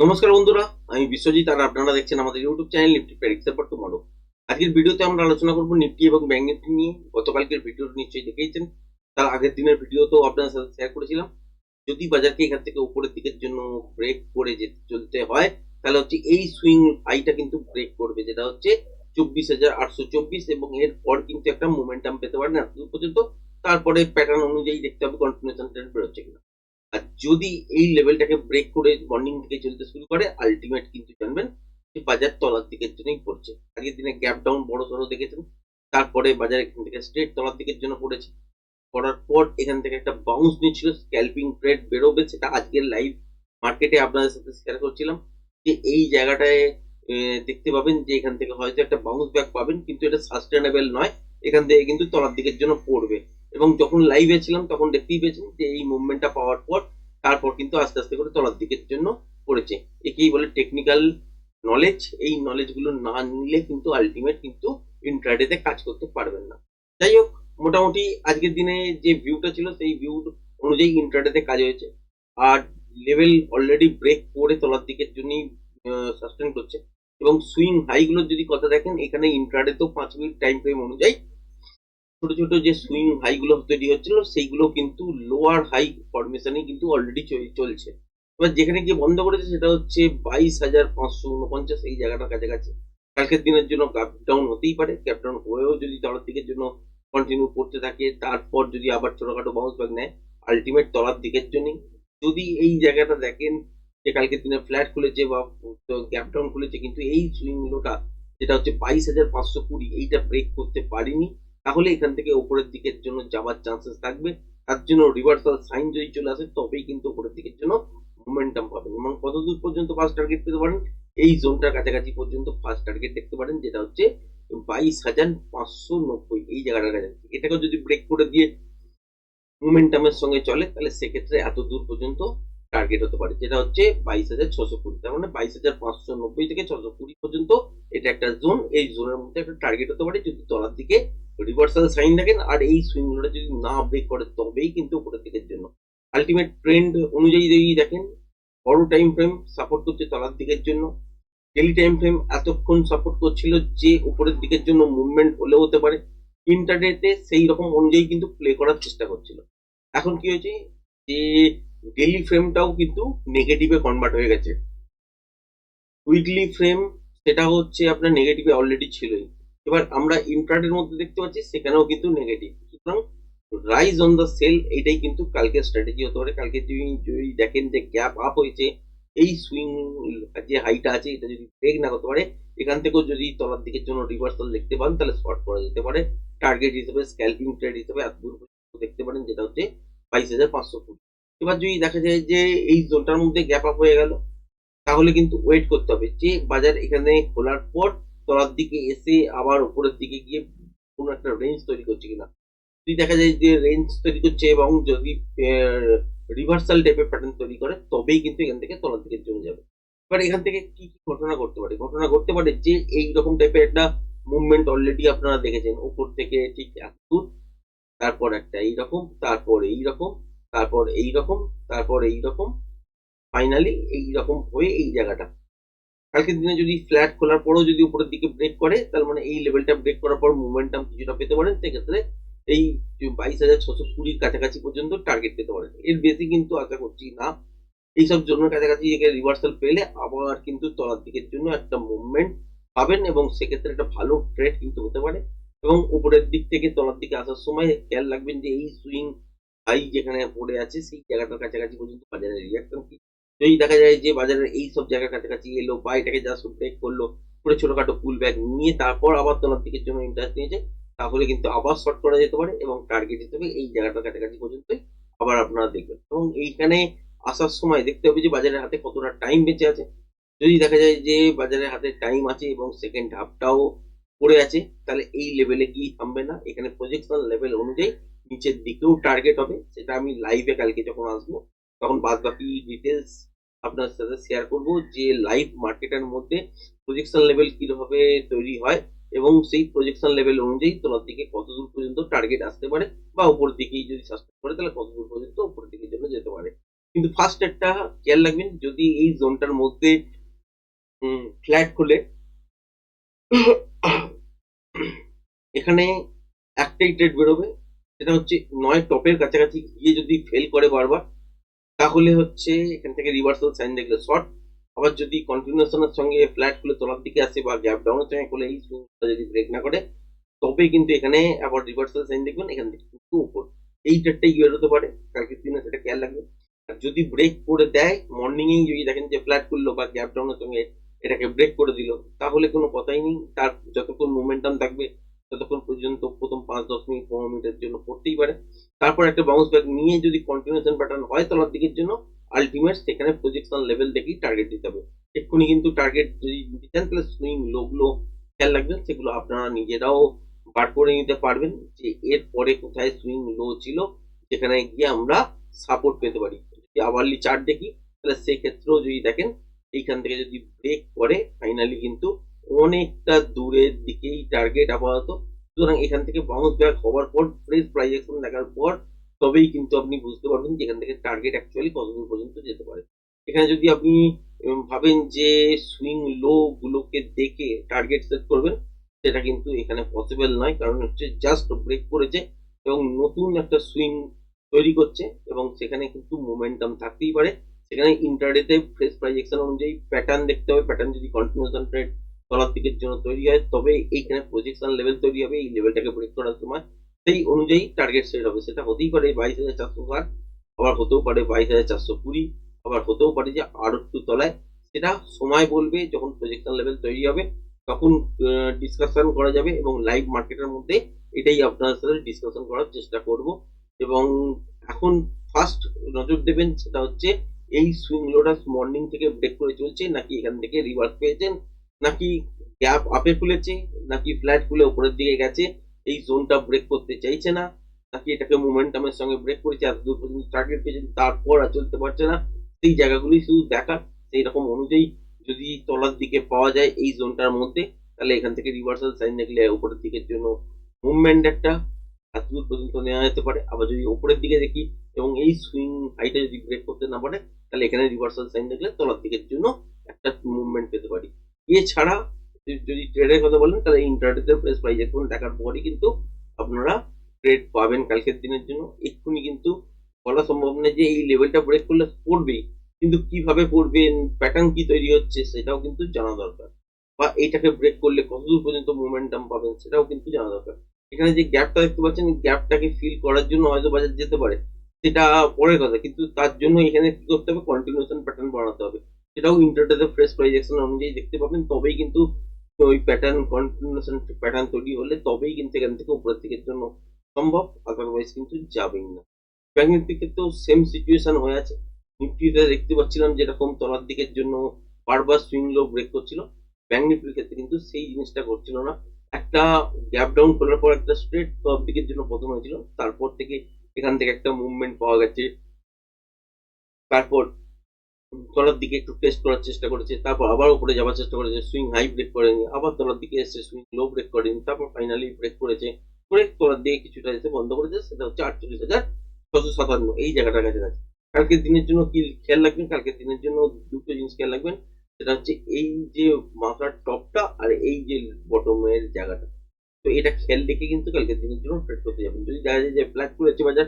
নমস্কার বন্ধুরা, আমি বিশ্বজিৎ আর আপনারা দেখছেন আমাদের YouTube channel Nifty predictor for tomorrow আজকের ভিডিওতে আমরা আলোচনা করব নিফটি এবং ব্যাংক নিফটি নিয়ে। গতকালকের ভিডিও নিশ্চয়ই দেখেইছেন। তার আগের দিনের ভিডিও তো আপনাদের সাথে শেয়ার করেছিলাম। যদি বাজারকে এখান থেকে উপরের দিকের জন্য ব্রেক করে যেতে চলতে হয়, তাহলে হচ্ছে এই সুইং হাইটা কিন্তু ব্রেক করবে, যেটা হচ্ছে চব্বিশ হাজার আটশো চব্বিশ এবং এর পর কিন্তু একটা মোমেন্টাম পেতে পারেন এতদূর পর্যন্ত। তারপরে প্যাটার্ন অনুযায়ী দেখতে হবে কন্টিনিউশন ট্রেন্ড বেরোচ্ছে কিনা। আর যদি এই লেভেলটাকে ব্রেক করে মর্নিং থেকে চলতে শুরু করে আলটিমেট কিন্তু জানবেন যে বাজার তলার দিকের জন্যই পড়ছে। আগের দিনে গ্যাপ ডাউন বড় সড়ো দেখেছেন? তারপরে বাজার এখান থেকে স্ট্রেট তলার দিকের জন্য পড়েছে। পড়ার পর এখান থেকে একটা বাউন্স নিচ্ছিল স্ক্যালপিং ট্রেড বেরোবে, সেটা আজকের লাইভ মার্কেটে আপনাদের সাথে শেয়ার করছিলাম যে এই জায়গাটায় দেখতে পাবেন যে এখান থেকে হয়তো একটা বাউন্স ব্যাক পাবেন, কিন্তু এটা সাস্টেনেবল নয়। এখান থেকে কিন্তু তলার দিকের জন্য পড়বে। এবং যখন লাইভে ছিলাম, তখন দেখতেই পেয়েছেন যে এই মুভমেন্টটা পাওয়ার পর, তারপর কিন্তু আস্তে আস্তে করে তলার দিকের জন্য পড়েছে। একেই বলে টেকনিক্যাল নলেজ এই নলেজগুলো না নিলে কিন্তু আলটিমেট কিন্তু ইন্ট্রাডেতে কাজ করতে পারবেন না। যাই হোক, মোটামুটি আজকের দিনে যে ভিউটা ছিল, সেই ভিউ অনুযায়ী ইন্ট্রাডেতে কাজ হয়েছে। আর লেভেল অলরেডি ব্রেক করে তলার দিকের জন্যই সাস্টেন করছে। এবং সুইং হাইগুলোর যদি কথা দেখেন, এখানে ইন্ট্রাডেতেও পাঁচ মিনিট টাইম ফ্রেম অনুযায়ী ছোট ছোট যে সুইং হাইগুলো তৈরি হচ্ছিল, সেইগুলো কিন্তু লোয়ার হাই ফরমেশনে কিন্তু অলরেডি চলছে। এবার যেখানে গিয়ে বন্ধ করেছে সেটা হচ্ছে বাইশ হাজার পাঁচশো উনপঞ্চাশ এই জায়গাটার কাছাকাছি। কালকের দিনের জন্য গ্যাপ ডাউন হতেই পারে গ্যাপ ডাউন হয়েও যদি তলার দিকের জন্য কন্টিনিউ করতে থাকে, তারপর যদি আবার ছোটখাটো বাউন্স ব্যাক নেয় আলটিমেট তলার দিকের জন্যই। যদি এই জায়গাটা দেখেন যে কালকের দিনে ফ্ল্যাট খুলেছে বা গ্যাপ ডাউন খুলেছে, কিন্তু এই সুইং লোটা যেটা হচ্ছে বাইশ হাজার পাঁচশো কুড়ি, এইটা ব্রেক করতে পারিনি। তাহলে এখান থেকে উপরের দিকের জন্য যাওয়ার চান্সেস থাকবে। তার জন্য রিভার্সাল সাইন যদি চলে আসে, তবেই কিন্তু উপরের দিকের জন্য মোমেন্টাম পাবেন এবং কত দূর পর্যন্ত ফার্স্ট টার্গেট পেতে পারেন? এই জোনটার কাছাকাছি পর্যন্ত ফার্স্ট টার্গেট দেখতে পারেন, যেটা হচ্ছে বাইশ হাজার পাঁচশো নব্বই। এই জায়গাটার কাছাকাছি। এটাকে যদি ব্রেক করে দিয়ে মোমেন্টামের সঙ্গে চলে, তাহলে সেক্ষেত্রে এত দূর পর্যন্ত টার্গেট হতে পারে, যেটা হচ্ছে বাইশ হাজার ছশো কুড়ি। তার মানে বাইশ হাজার পাঁচশো নব্বই থেকে ছশো কুড়ি পর্যন্ত এটা একটা জোন এই জোনের মধ্যে একটা টার্গেট হতে পারে, যদি তলার দিকে রিভার্সাল সাইন দেখেন, আর এই সুইংগুলো যদি না ব্রেক করে, তবেই কিন্তু উপরের দিকের জন্য। আলটিমেট ট্রেন্ড অনুযায়ী যদি দেখেন, বড় টাইম ফ্রেম সাপোর্ট করছে তলার দিকের জন্য। ডেলি টাইম ফ্রেম এতক্ষণ সাপোর্ট করছিল যে উপরের দিকের জন্য মুভমেন্ট হলেও হতে পারে। ইন্টারনেটে সেই রকম অনুযায়ী কিন্তু প্লে করার চেষ্টা করছিল। এখন কি হয়েছে? যে ডেলি ফ্রেমটাও কিন্তু নেগেটিভে কনভার্ট হয়ে গেছে। উইকলি ফ্রেম সেটা হচ্ছে আপনার নেগেটিভে অলরেডি ছিলই। এবার আমরা ইন্ট্রাডের মধ্যে দেখতে পাচ্ছি, সেখানেও কিন্তু নেগেটিভ সুতরাং রাইজ অন দ্য সেল এইটাই কিন্তু কালকে স্ট্র্যাটেজি হতে পারে। কালকে যদি দেখেন যে গ্যাপ আপ হয়েছে, এই সুইং যে হাইটা আছে, এটা যদি ব্রেক না করতে পারে, এখান থেকেও যদি তলার দিকের জন্য রিভার্সাল দেখতে পান, তাহলে শর্ট করা যেতে পারে। টার্গেট হিসেবে স্ক্যালপিং ট্রেড হিসেবে এত দূর দেখতে পারেন, যেটা হচ্ছে বাইশ হাজার পাঁচশো ফুট। এবার যদি দেখা যায় যে এই জোনটার মধ্যে গ্যাপ আপ হয়ে গেল, তাহলে কিন্তু ওয়েট করতে হবে। যে বাজার এখানে খোলার পর তলার দিকে এসে আবার উপরের দিকে গিয়ে কোনো একটা রেঞ্জ তৈরি করছে কিনা। যদি দেখা যায় যে রেঞ্জ তৈরি করছে এবং যদি রিভার্সাল টাইপের প্যাটার্ন তৈরি করে, তবেই কিন্তু এখান থেকে তলার দিকে জমে যাবে। এবার এখান থেকে কি কি ঘটনা ঘটতে পারে? ঘটনা ঘটতে পারে যে এই রকম টাইপের একটা মুভমেন্ট অলরেডি আপনারা দেখেছেন। উপর থেকে ঠিক এত দূর তারপর একটা এইরকম, তারপর এইরকম তারপর এইরকম তারপর এইরকম ফাইনালি এইরকম হয়ে এই জায়গাটা। কালকের দিনে যদি ফ্ল্যাট খোলার পরেও যদি উপরের দিকে ব্রেক করে, তার মানে এই লেভেলটা ব্রেক করার পর মোমেন্টাম কিছুটা পেতে পারেন, সেক্ষেত্রে এই বাইশ হাজার ছশো কুড়ির কাছাকাছি পর্যন্ত টার্গেট পেতে পারেন। এর বেশি কিন্তু আশা করছি না। এইসব জন্যের কাছাকাছি একে রিভার্সাল পেলে আবার কিন্তু তলার দিকের জন্য একটা মুভমেন্ট পাবেন এবং সেক্ষেত্রে একটা ভালো ট্রেড কিন্তু হতে পারে। এবং উপরের দিক থেকে তলার দিকে আসার সময় খেয়াল রাখবেন যে এই সুইং হাই যেখানে পড়ে আছে, সেই জায়গাটার কাছাকাছি পর্যন্ত বাজারের রিয়াকশন কি যদি দেখা যায় যে বাজারের এই সব জায়গার কাছাকাছি এলো বা এটাকে জাস্ট ব্রেক করল করে ছোটখাটো পুল ব্যাক নিয়ে তারপর আবার তলার দিকের জন্য ইন্টারেস্ট নিয়েছে, তাহলে কিন্তু আবার শর্ট করা যেতে পারে এবং টার্গেট হিসেবে এই জায়গাটার কাছাকাছি পর্যন্তই আবার আপনারা দেখবেন। এবং এইখানে আসার সময় দেখতে হবে যে বাজারের হাতে কতটা টাইম বেঁচে আছে। যদি দেখা যায় যে বাজারের হাতে টাইম আছে এবং সেকেন্ড হাফটাও পড়ে আছে, তাহলে এই লেভেলে কি থামবে না। এখানে প্রজেকশন লেভেল অনুযায়ী নিচের দিকেও টার্গেট হবে, সেটা আমি লাইভে কালকে যখন আসব তখন বাদ বাকি ডিটেলস আপনার সাথে শেয়ার করব যে লাইভ মার্কেটের মধ্যে প্রজেকশন লেভেল কীভাবে তৈরি হয় এবং সেই প্রজেকশন লেভেল অনুযায়ী তোমার দিকে কত দূর পর্যন্ত টার্গেট আসতে পারে বা উপর দিকেই যদি সাস্টেন করে তাহলে কত দূর পর্যন্ত উপর দিকে জন্য যেতে পারে। কিন্তু ফার্স্ট একটা খেয়াল রাখবেন যদি এই জোনটার মধ্যে ফ্ল্যাট খুলে, এখানে একটাই ট্রেড বেরোবে, সেটা হচ্ছে নয় টপের কাছাকাছি গিয়ে যদি ফেল করে বারবার তাহলে হচ্ছে এখান থেকে রিভার্সাল সাইন দেখলে শর্ট আবার যদি কন্টিনিউশনের সঙ্গে ফ্ল্যাট খুলে তোলার দিকে আসে বা গ্যাপ ডাউনের সঙ্গে খুলে, এই সুইংটা যদি ব্রেক না করে তবে কিন্তু এখানে আবার রিভার্সাল সাইন দেখবেন, এখান থেকে কিন্তু উপর। এই ট্রেডটাই বেরোতে পারে, কালকের দিনে সেটা খেয়াল রাখবেন। আর যদি ব্রেক করে দেয় মর্নিংয়েই যদি দেখেন যে ফ্ল্যাট খুললো বা গ্যাপ ডাউনের সঙ্গে এটাকে ব্রেক করে দিল, তাহলে কোনো কথাই নেই। তার যতক্ষণ মোমেন্টাম থাকবে ততক্ষণ পর্যন্ত প্রথম পাঁচ, দশ মিনিট, পনেরো মিনিটের জন্য পড়তেই পারে। তারপর একটা বাউন্স ব্যাক নিয়ে যদি কন্টিনিউশন প্যাটার্ন হয় তলার দিকের জন্য আলটিমেট সেখানে প্রজেকশন লেভেল দেখেই টার্গেট দিতে হবে। এক্ষুনি কিন্তু টার্গেট যদি দিতে চান, তাহলে সুইং লোগুলো খেয়াল রাখবেন, সেগুলো আপনারা নিজেরাও বার করে নিতে পারবেন যে এর পরে কোথায় সুইং লো ছিল, সেখানে গিয়ে আমরা সাপোর্ট পেতে পারি। যদি আওয়ারলি চার্ট দেখি, তাহলে সেক্ষেত্রেও যদি দেখেন, এইখান থেকে যদি ব্রেক করে ফাইনালি কিন্তু অনেকটা দূরের দিকেই টার্গেট আপাতত। সুতরাং এখান থেকে বাউন্স ব্যাক হওয়ার পর ফ্রেশ প্রাইজেকশন দেখার পর তবেই কিন্তু আপনি বুঝতে পারবেন যে এখান থেকে টার্গেট অ্যাকচুয়ালি কতদূর পর্যন্ত যেতে পারে। এখানে যদি আপনি ভাবেন যে সুইং লো গুলোকে দেখে টার্গেট সেট করবেন, সেটা কিন্তু এখানে পসিবল নয়। কারণ হচ্ছে জাস্ট ব্রেক করেছে এবং নতুন একটা সুইং তৈরি করছে এবং সেখানে কিন্তু মোমেন্টাম থাকতেই পারে। সেখানে ইন্টারডেতে ফ্রেশ প্রাইজেকশন অনুযায়ী প্যাটার্ন দেখতে হবে। প্যাটার্ন যদি কন্টিনিউশন ট্রেড তলার দিকের জন্য তৈরি হয়, তবে এইখানে প্রজেকশন লেভেল তৈরি হবে, এই লেভেলটাকে ব্রেক করার সময় সেই অনুযায়ী টার্গেট সেট হবে। সেটা হতেই পারে বাইশ হাজার চারশো ষাট, আবার হতেও পারে বাইশ হাজার চারশো কুড়ি, আবার হতেও পারে যে আরও একটু তলায়। সেটা সময় বলবে যখন প্রজেকশন লেভেল তৈরি হবে, তখন ডিসকাশন করা যাবে এবং লাইভ মার্কেটের মধ্যে এটাই আপনার সাথে ডিসকাশন করার চেষ্টা করব। এবং এখন ফার্স্ট নজর দেবেন সেটা হচ্ছে, এই সুইং লোটাস মর্নিং থেকে ব্রেক করে চলছে, নাকি এখান থেকে রিভার্স পেয়েছেন? নাকি গ্যাপ আপে খুলেছে, নাকি ফ্ল্যাট খুলে উপরের দিকে গেছে, এই জোনটা ব্রেক করতে চাইছে না, নাকি এটাকে মোমেন্টামের সঙ্গে ব্রেক করেছে এত দূর পর্যন্ত টার্গেট পেয়েছেন তারপর আর চলতে পারছে না, সেই জায়গাগুলি শুধু দেখার সেই রকম অনুযায়ী যদি তলার দিকে পাওয়া যায় এই জোনটার মধ্যে, তাহলে এখান থেকে রিভার্সাল সাইন দেখলে উপরের দিকের জন্য মুভমেন্ট একটা এত দূর পর্যন্ত নেওয়া যেতে পারে। আবার যদি উপরের দিকে দেখি এবং এই সুইং হাইটা যদি ব্রেক করতে না পারে, তাহলে এখানে রিভার্সাল সাইন দেখলে তলার দিকের জন্য একটা মুভমেন্ট পেতে পারি। এছাড়া, যদি- ট্রেডের কথা বলেন, তাহলে ইন্টারনেটের প্রেস প্রাইস এখন দেখার পরই কিন্তু আপনারা ট্রেড পাবেন কালকের দিনের জন্য। এক্ষুনি কিন্তু বলা সম্ভব নয় যে এই লেভেলটা ব্রেক করলে পড়বেই কিন্তু কীভাবে পড়বেন প্যাটার্ন কি তৈরি হচ্ছে, সেটাও কিন্তু জানা দরকার। বা এইটাকে ব্রেক করলে কতদূর পর্যন্ত মোমেন্টাম পাবেন, সেটাও কিন্তু জানা দরকার। এখানে যে গ্যাপটা দেখতে পাচ্ছেন গ্যাপটাকে ফিল করার জন্য হয়তো বাজার যেতে পারে, সেটা পরের কথা। কিন্তু তার জন্য এখানে কি করতে হবে কন্টিনিউশন প্যাটার্ন বানাতে হবে। সেটাও ইন্টারনেটে ফ্রেশ প্রাইজেকশন অনুযায়ী দেখতে পাবেন। তবেই কিন্তু ওই প্যাটার্ন কন্টিনিউশন প্যাটার্ন তৈরি হলে তবেই কিন্তু এখান থেকে উপরের দিকের জন্য সম্ভব আদারওয়াইজ কিন্তু যাবেই না। ব্যাংক নিফটির ক্ষেত্রেও সেম সিচুয়েশন হয়ে আছে। নিফটিতে দেখতে পাচ্ছিলাম যেরকম তলার দিকের জন্য বারবার সুইং লো ব্রেক করছিল। ব্যাংক নিফটির ক্ষেত্রে কিন্তু সেই জিনিসটা করছিল না। একটা গ্যাপ ডাউন করার পর একটা স্ট্রেট টপ দিকের জন্য প্রথম হয়েছিল। তারপর থেকে এখান থেকে একটা মুভমেন্ট পাওয়া গেছে। তারপর তলার দিকে একটু টেস্ট করার চেষ্টা করেছে, তারপর আবার উপরে যাওয়ার চেষ্টা করেছে সুইং হাই ব্রেক করেনি, আবার তলার দিকে এসে সুইং লো ব্রেক করেনি, তারপর ফাইনালি ব্রেক করেছে করে তলার দিকে কিছুটা এসে বন্ধ করেছে, সেটা হচ্ছে আটচল্লিশ হাজার ছশো সাতান্ন, এই জায়গাটার কাছে আছে কালকের দিনের জন্য কি খেয়াল রাখবেন? কালকের দিনের জন্য দুটো জিনিস খেয়াল রাখবেন, সেটা হচ্ছে এই যে মাথার টপটা আর এই যে বটমের জায়গাটা। তো এটা খেয়াল রেখে কিন্তু কালকের দিনের জন্য ট্রেড করতে যাবেন। যদি দেখা যায় যে ফ্ল্যাট করেছে বাজার,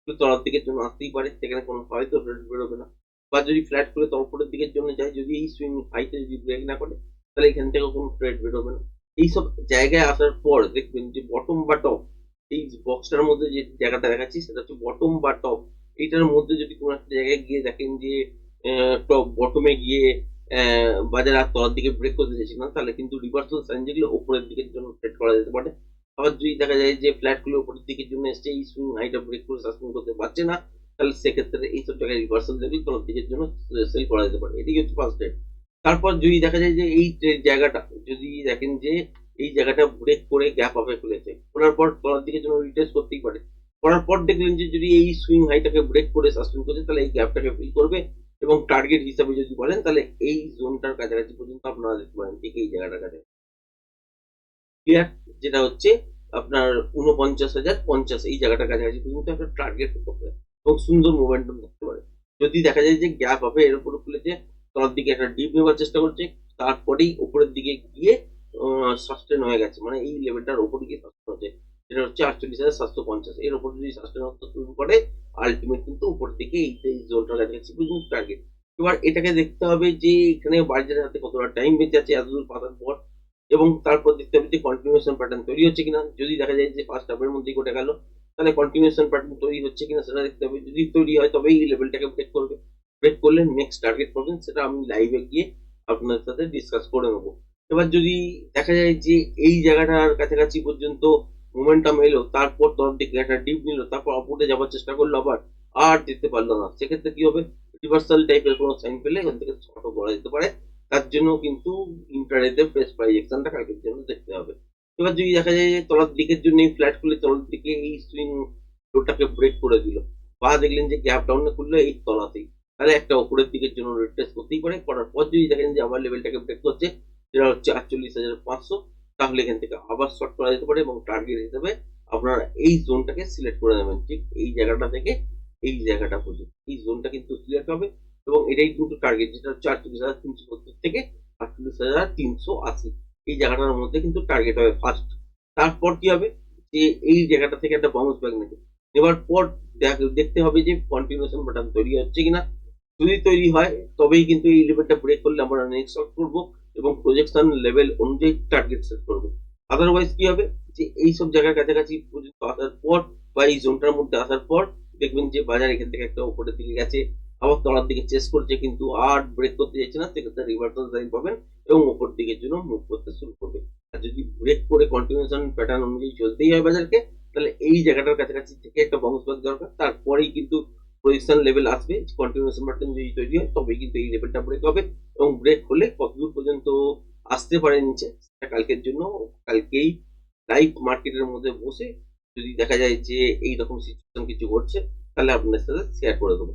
একটু তলার দিকের জন্য আসতেই পারে, সেখানে কোনো হয়তো ট্রেড বেরোবে না। বা যদি ফ্ল্যাট করে তলপরের দিকের জন্য যায়, যদি এই সুইং হাইতে যদি ব্রেক না করে, তাহলে এখান থেকে কোনো ট্রেড বেরোবে না। এইসব জায়গায় আসার পর দেখবেন যে বটম বা টপ এই বক্সটার মধ্যে যে জায়গাটা দেখাচ্ছি, সেটা হচ্ছে বটম বা টপ এইটার মধ্যে যদি কোনো একটা জায়গায় গিয়ে দেখেন যে টপ বটমে গিয়ে বাজার আর তলার দিকে ব্রেক করতে চাইছে না, তাহলে কিন্তু রিভার্সাল সাইন যেগুলো ওপরের দিকের জন্য ট্রেড করা যেতে পারে। আবার যদি দেখা যায় যে ফ্ল্যাটগুলো উপরের দিকের জন্য এসছে, এই সুইং হাইটা ব্রেক করে সাসপেন্ড করতে পারছে না তাহলে সেক্ষেত্রে এইসব জায়গায় রিভার্সাল দেখলে কোনো দিকের জন্য সেল করা যেতে পারে। এদিকে হচ্ছে ফার্স্ট ট্রেড তারপর যদি দেখা যায় যে এই জায়গাটা, যদি দেখেন যে এই জায়গাটা ব্রেক করে গ্যাপ আপে খুলেছে করার পর তলার দিকে জন্য রিটেস্ট করতেই পারে। করার পর দেখলেন যে যদি এই সুইং হাইটাকে ব্রেক করে সাসপেন্ড করছে, তাহলে এই গ্যাপটাকে ফিল করবে এবং টার্গেট হিসাবে যদি বলেন, তাহলে এই জোনটার কাছাকাছি পর্যন্ত আপনারা দেখতে পারেন ঠিক এই জায়গাটার কাছে। ক্লিয়ার যেটা হচ্ছে আপনার উনপঞ্চাশ হাজার পঞ্চাশ, এই জায়গাটার কাছাকাছি পর্যন্ত একটা টার্গেট করতে পারে এবং সুন্দর মোমেন্টাম থাকতে পারে। যদি দেখা যায় যে গ্যাপ হবে, এর উপরে খুলেছে তলার দিকে একটা ডিপ নেওয়ার চেষ্টা করছে, তারপরেই উপরের দিকে গিয়ে সাস্টেন হয়ে গেছে। মানে এই লেভেলটার উপরে গিয়ে সাস্টেন হচ্ছে। যেটা হচ্ছে আটচল্লিশ হাজার সাতশো পঞ্চাশ। এর উপরে যদি সাস্টেন হতে শুরু করে আলটিমেট কিন্তু উপরের দিকে এই এই জোনটা কাছাকাছি পর্যন্ত টার্গেট এবার এটাকে দেখতে হবে যে এখানে বাজারের হাতে কতটা টাইম বেঁচে আছে এতদূর পাতার পর এবং তারপর দেখতে হবে যে কন্টিনিউশন প্যাটার্ন তৈরি হচ্ছে কিনা। যদি দেখা যায় যে ফার্স্ট হাফের মধ্যেই ঘটে গেল তাহলে কন্টিনিউশন প্যাটার্ন তৈরি হচ্ছে কিনা সেটা দেখতে হবে। যদি তৈরি হয় তবে এই লেভেলটাকে ব্রেক করবে। ব্রেক করলে নেক্সট টার্গেট করবেন সেটা আমি লাইভে গিয়ে আপনার সাথে ডিসকাস করে নেব। এবার যদি দেখা যায় যে এই জায়গাটার কাছাকাছি পর্যন্ত মোমেন্টাম এলো, তারপর তলার দিকে একটা ডিপ নিল, তারপর অপরে যাওয়ার চেষ্টা করল আবার, আর যেতে পারল না। সেক্ষেত্রে কি হবে? রিভার্সাল টাইপের কোনো সাইন পেলে এখান থেকে শর্টও করা যেতে পারে। তার জন্য কিন্তু ইন্টারনেটে প্রেস প্রাইজেকশনটা কালকের জন্য দেখতে হবে। এবার যদি দেখা যায় যে তলার দিকের জন্য এই ফ্ল্যাট খুলে তলার দিকে এই সুইং লোটাকে ব্রেক করে দিল, বা দেখলেন যে গ্যাপ ডাউনে খুললো এই তলাতেই, তাহলে একটা ওপরের দিকের জন্য রিট্রেস করতেই পারে, করার পর যদি দেখেন যে আবার লেভেলটাকে ব্রেক করছে যেটা হচ্ছে আটচল্লিশ হাজার পাঁচশো, তাহলে এখান থেকে আবার শর্ট করা যেতে পারে এবং টার্গেট হিসেবে আপনারা এই জোনটাকে সিলেক্ট করে নেবেন, ঠিক এই জায়গাটা থেকে এই জায়গাটা পর্যন্ত, এই জোনটা কিন্তু সিলেক্ট হবে এবং এটাই কিন্তু টার্গেট যেটা হচ্ছে আটচল্লিশ হাজার তিনশো সত্তর থেকে আটচল্লিশ হাজার তিনশো আশি। এই জায়গাটার মধ্যে কিন্তু টার্গেট হবে ফার্স্ট তারপর কি হবে? যে এই জায়গাটা থেকে একটা বাউন্স ব্যাক নেবে। নেবার পর দেখ- দেখতে হবে যে কন্টিনিউশন বাটন তৈরি হচ্ছে কিনা। যদি তৈরি হয়, তবেই কিন্তু এই লেভেলটা ব্রেক করলে আমরা নেক্সট শর্ট করব এবং প্রজেকশন লেভেল অনুযায়ী টার্গেট সেট করব। আদারওয়াইজ কি হবে? যে এই সব জায়গার কাছাকাছি পর্যন্ত আসার পর বা এই জোনটার মধ্যে আসার পর দেখবেন যে বাজার এখান থেকে একটা উপরের দিকে গেছে। আবার তলার দিকে চেস করছে কিন্তু আর ব্রেক করতে যাচ্ছে না, সেক্ষেত্রে রিভার্সাল সাইন পাবেন এবং ওপর দিকের জন্য মুভ করতে শুরু করবে। আর যদি ব্রেক করে কন্টিনিউশন প্যাটার্ন অনুযায়ী চলতেই হয় বাজারকে, তাহলে এই জায়গাটার কাছাকাছি থেকে একটা বাউন্স ব্যাক দরকার। তারপরেই কিন্তু পজিশন লেভেল আসবে কন্টিনিউশন প্যাটার্ন যদি তৈরি হয়, তবেই কিন্তু এই লেভেলটা ব্রেক হবে এবং ব্রেক হলে কতদূর পর্যন্ত আসতে পারে নিচে, সেটা কালকের জন্য, কালকেই লাইভ মার্কেটের মধ্যে বসে যদি দেখা যায় যে এই রকম সিচুয়েশন কিছু ঘটছে, তাহলে আপনার সাথে শেয়ার করে দেবো।